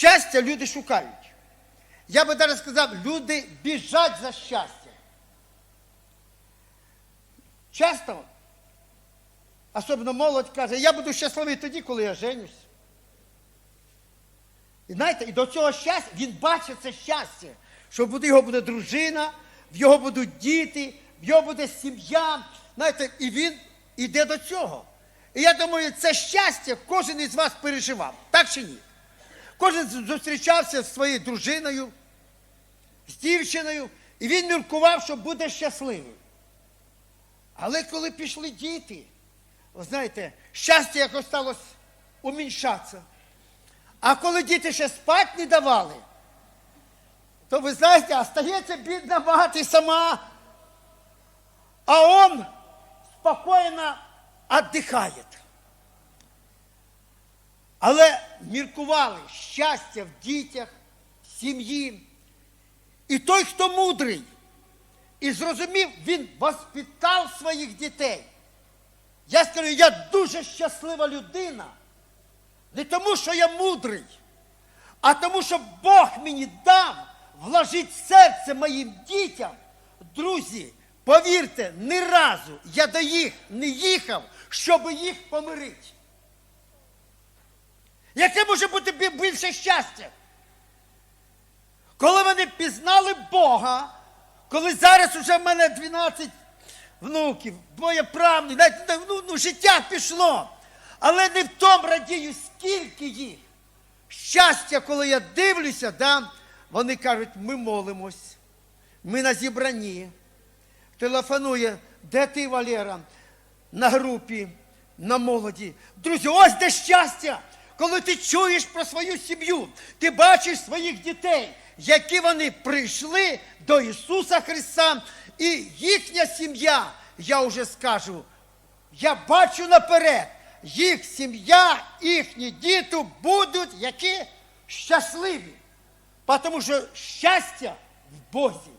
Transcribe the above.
Щастя люди шукають. Я би навіть сказав, люди біжать за щастя. Часто, особливо молодь каже, я буду щасливий тоді, коли я женюсь. І знаєте, і до цього щастя, він бачить це щастя, що буде його буде дружина, в його будуть діти, в його буде сім'я. Знаєте, і він іде до цього. І я думаю, це щастя кожен із вас переживав. Так чи ні? Кожен зустрічався з своєю дружиною, з дівчиною, і він міркував, що буде щасливим. Але коли пішли діти, ви знаєте, щастя якось стало уміншатися. А коли діти ще спати не давали, то ви знаєте, остається бідна мати сама, а он спокійно віддихає. Але міркували щастя в дітях, в сім'ї. І той, хто мудрий, і зрозумів, він воспитав своїх дітей. Я скажу, я дуже щаслива людина. Не тому, що я мудрий, а тому, що Бог мені дав вложить в серце моїм дітям. Друзі, повірте, ні разу я до їх не їхав, щоб їх помирити. Яке може бути більше щастя? Коли вони пізнали Бога, коли зараз уже в мене 12 внуків, двоє правнуків, навіть, ну, ну, життя пішло. Але не в тому радію, скільки їх. Щастя, коли я дивлюся, да, вони кажуть, ми молимось, ми на зібранні. Телефонує, де ти, Валера? На групі, на молоді. Друзі, ось де щастя, коли ти чуєш про свою сім'ю, ти бачиш своїх дітей, які вони прийшли до Ісуса Христа, і їхня сім'я, я вже скажу, я бачу наперед, їх сім'я, їхні діти будуть які щасливі. Тому що щастя в Бозі.